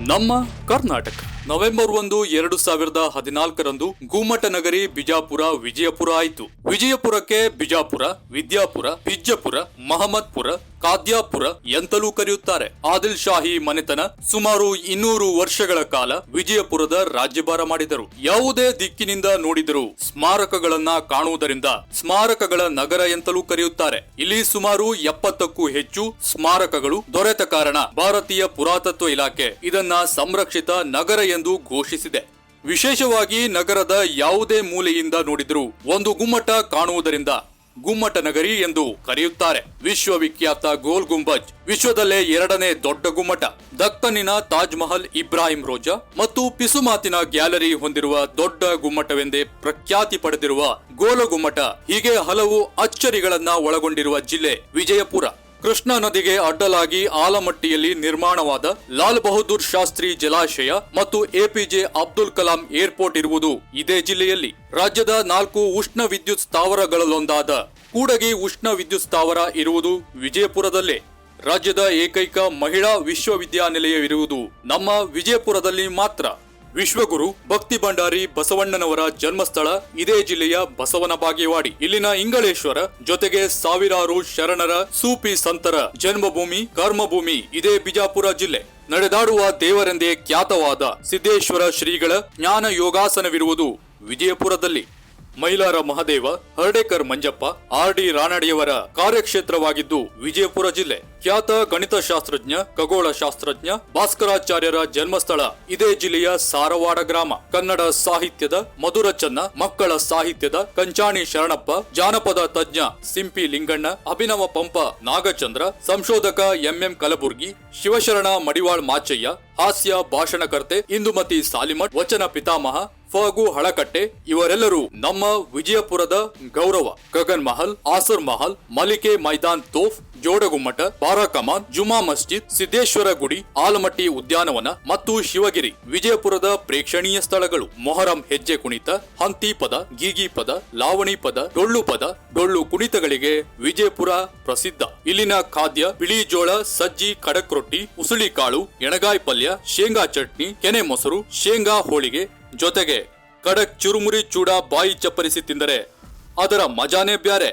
ನಮ್ಮ ಕರ್ನಾಟಕ. ನವೆಂಬರ್ ಒಂದು, ಎರಡು ಸಾವಿರದ ಹದಿನಾಲ್ಕರಂದು ಗುಮ್ಮಟ ನಗರಿ ಬಿಜಾಪುರ ವಿಜಯಪುರ ಆಯಿತು. ವಿಜಯಪುರಕ್ಕೆ ಬಿಜಾಪುರ, ವಿದ್ಯಾಪುರ, ಬಿಜ್ಜಪುರ, ಮಹಮ್ಮದ್ಪುರ ಕಾದ್ಯಾಪುರ ಎಂತಲೂ ಕರೆಯುತ್ತಾರೆ. ಆದಿಲ್ ಶಾಹಿ ಮನೆತನ ಸುಮಾರು ಇನ್ನೂರು ವರ್ಷಗಳ ಕಾಲ ವಿಜಯಪುರದ ರಾಜ್ಯಭಾರ ಮಾಡಿದರು. ಯಾವುದೇ ದಿಕ್ಕಿನಿಂದ ನೋಡಿದರೂ ಸ್ಮಾರಕಗಳನ್ನ ಕಾಣುವುದರಿಂದ ಸ್ಮಾರಕಗಳ ನಗರ ಎಂತಲೂ ಕರೆಯುತ್ತಾರೆ. ಇಲ್ಲಿ ಸುಮಾರು ಎಪ್ಪತ್ತಕ್ಕೂ ಹೆಚ್ಚು ಸ್ಮಾರಕಗಳು ದೊರೆತ ಕಾರಣ ಭಾರತೀಯ ಪುರಾತತ್ವ ಇಲಾಖೆ ಇದನ್ನ ಸಂರಕ್ಷಿತ ನಗರ ಎಂದು ಘೋಷಿಸಿದೆ. ವಿಶೇಷವಾಗಿ ನಗರದ ಯಾವುದೇ ಮೂಲೆಯಿಂದ ನೋಡಿದರೂ ಒಂದು ಗುಮ್ಮಟ ಕಾಣುವುದರಿಂದ ಗುಮ್ಮಟ ನಗರಿ ಎಂದು ಕರೆಯುತ್ತಾರೆ. ವಿಶ್ವವಿಖ್ಯಾತ ಗೋಲ್ ಗುಂಬಜ್ ವಿಶ್ವದಲ್ಲೇ ಎರಡನೇ ದೊಡ್ಡ ಗುಮ್ಮಟ. ದಕ್ಕನಿನ ತಾಜ್ ಮಹಲ್ ಇಬ್ರಾಹಿಂ ರೋಜಾ ಮತ್ತು ಪಿಸುಮಾತಿನ ಗ್ಯಾಲರಿ ಹೊಂದಿರುವ ದೊಡ್ಡ ಗುಮ್ಮಟವೆಂದೇ ಪ್ರಖ್ಯಾತಿ ಪಡೆದಿರುವ ಗೋಲ ಗುಮ್ಮಟ ಹೀಗೆ ಹಲವು ಅಚ್ಚರಿಗಳನ್ನ ಒಳಗೊಂಡಿರುವ ಜಿಲ್ಲೆ ವಿಜಯಪುರ. ಕೃಷ್ಣಾ ನದಿಗೆ ಅಡ್ಡಲಾಗಿ ಆಲಮಟ್ಟಿಯಲ್ಲಿ ನಿರ್ಮಾಣವಾದ ಲಾಲ್ ಬಹದ್ದೂರ್ ಶಾಸ್ತ್ರಿ ಜಲಾಶಯ ಮತ್ತು ಎಪಿಜೆ ಅಬ್ದುಲ್ ಕಲಾಂ ಏರ್ಪೋರ್ಟ್ ಇರುವುದು ಇದೇ ಜಿಲ್ಲೆಯಲ್ಲಿ. ರಾಜ್ಯದ ನಾಲ್ಕು ಉಷ್ಣ ವಿದ್ಯುತ್ ಸ್ಥಾವರಗಳಲ್ಲೊಂದಾದ ಕೂಡಗಿ ಉಷ್ಣ ವಿದ್ಯುತ್ ಸ್ಥಾವರ ಇರುವುದು ವಿಜಯಪುರದಲ್ಲೇ. ರಾಜ್ಯದ ಏಕೈಕ ಮಹಿಳಾ ವಿಶ್ವವಿದ್ಯಾನಿಲಯವಿರುವುದು ನಮ್ಮ ವಿಜಯಪುರದಲ್ಲಿ ಮಾತ್ರ. ವಿಶ್ವಗುರು ಭಕ್ತಿ ಭಂಡಾರಿ ಬಸವಣ್ಣನವರ ಜನ್ಮಸ್ಥಳ, ಇದೇ ಜಿಲ್ಲೆಯ ಬಸವನ ಬಾಗೇವಾಡಿ ಇಲ್ಲಿನ ಇಂಗಳೇಶ್ವರ ಜೊತೆಗೆ ಸಾವಿರಾರು ಶರಣರ ಸೂಪಿ ಸಂತರ ಜನ್ಮಭೂಮಿ, ಕರ್ಮಭೂಮಿ, ಇದೇ ಬಿಜಾಪುರ ಜಿಲ್ಲೆ. ನಡೆದಾಡುವ ದೇವರೆಂದೇ ಖ್ಯಾತವಾದ ಸಿದ್ದೇಶ್ವರ ಶ್ರೀಗಳ ಜ್ಞಾನ ಯೋಗಾಸನವಿರುವುದು ವಿಜಯಪುರದಲ್ಲಿ. ಮೈಲಾರ ಮಹದೇವ, ಹರ್ಡೇಕರ್ ಮಂಜಪ್ಪ, ಆರ್ ಡಿ ರಾನಡಿಯವರ ಕಾರ್ಯಕ್ಷೇತ್ರವಾಗಿದ್ದು ವಿಜಯಪುರ ಜಿಲ್ಲೆ. ಖ್ಯಾತ ಗಣಿತಶಾಸ್ತ್ರಜ್ಞ ಖಗೋಳ ಶಾಸ್ತ್ರಜ್ಞ ಭಾಸ್ಕರಾಚಾರ್ಯರ ಜನ್ಮಸ್ಥಳ ಇದೇ ಜಿಲ್ಲೆಯ ಸಾರವಾಡ ಗ್ರಾಮ. ಕನ್ನಡ ಸಾಹಿತ್ಯದ ಮಧುರ ಚನ್ನ ಮಕ್ಕಳ ಸಾಹಿತ್ಯದ ಕಂಚಾಣಿ ಶರಣಪ್ಪ, ಜಾನಪದ ತಜ್ಞ ಸಿಂಪಿ ಲಿಂಗಣ್ಣ, ಅಭಿನವ ಪಂಪ ನಾಗಚಂದ್ರ, ಸಂಶೋಧಕ ಎಂಎಂ ಕಲಬುರ್ಗಿ, ಶಿವಶರಣ ಮಡಿವಾಳ್ ಮಾಚಯ್ಯ, ಹಾಸ್ಯ ಭಾಷಣಕರ್ತೆ ಇಂದುಮತಿ ಸಾಲಿಮಠ್, ವಚನ ಪಿತಾಮಹ ಫಗು ಹಳಕಟ್ಟೆ, ಇವರೆಲ್ಲರೂ ನಮ್ಮ ವಿಜಯಪುರದ ಗೌರವ. ಗಗನ್ ಮಹಲ್, ಆಸರ್ ಮಹಲ್, ಮಲಿಕೆ ಮೈದಾನ್ ತೋಫ್, ಜೋಡಗುಮ್ಮಟ, ಬಾರಾಕಮಾನ್, ಜುಮಾ ಮಸ್ಜಿದ್, ಸಿದ್ದೇಶ್ವರ ಗುಡಿ, ಆಲಮಟ್ಟಿ ಉದ್ಯಾನವನ ಮತ್ತು ಶಿವಗಿರಿ. ವಿಜಯಪುರದ ಪ್ರೇಕ್ಷಣೀಯ ಸ್ಥಳಗಳು ಮೊಹರಂ ಹೆಜ್ಜೆ ಕುಣಿತ, ಹಂತಿ ಪದ, ಗೀಗಿ ಪದ, ಲಾವಣಿ ಪದ, ಡೊಳ್ಳು ಪದ, ಡೊಳ್ಳು ಕುಣಿತಗಳಿಗೆ ವಿಜಯಪುರ ಪ್ರಸಿದ್ಧ. ಇಲ್ಲಿನ ಖಾದ್ಯ ಬಿಳಿ ಜೋಳ, ಸಜ್ಜಿ ಖಡಕ್ ರೊಟ್ಟಿ ಉಸುಳಿ ಕಾಳು, ಎಣಗಾಯಿ ಪಲ್ಯ, ಶೇಂಗಾ ಚಟ್ನಿ, ಕೆನೆ ಮೊಸರು, ಶೇಂಗಾ ಹೋಳಿಗೆ ಜೊತೆಗೆ ಕಡಕ್ ಚುರುಮುರಿ ಚೂಡ ಬಾಯಿ ಚಪ್ಪರಿಸಿ ತಿಂದರೆ ಅದರ ಮಜಾನೇ ಬ್ಯಾರೆ.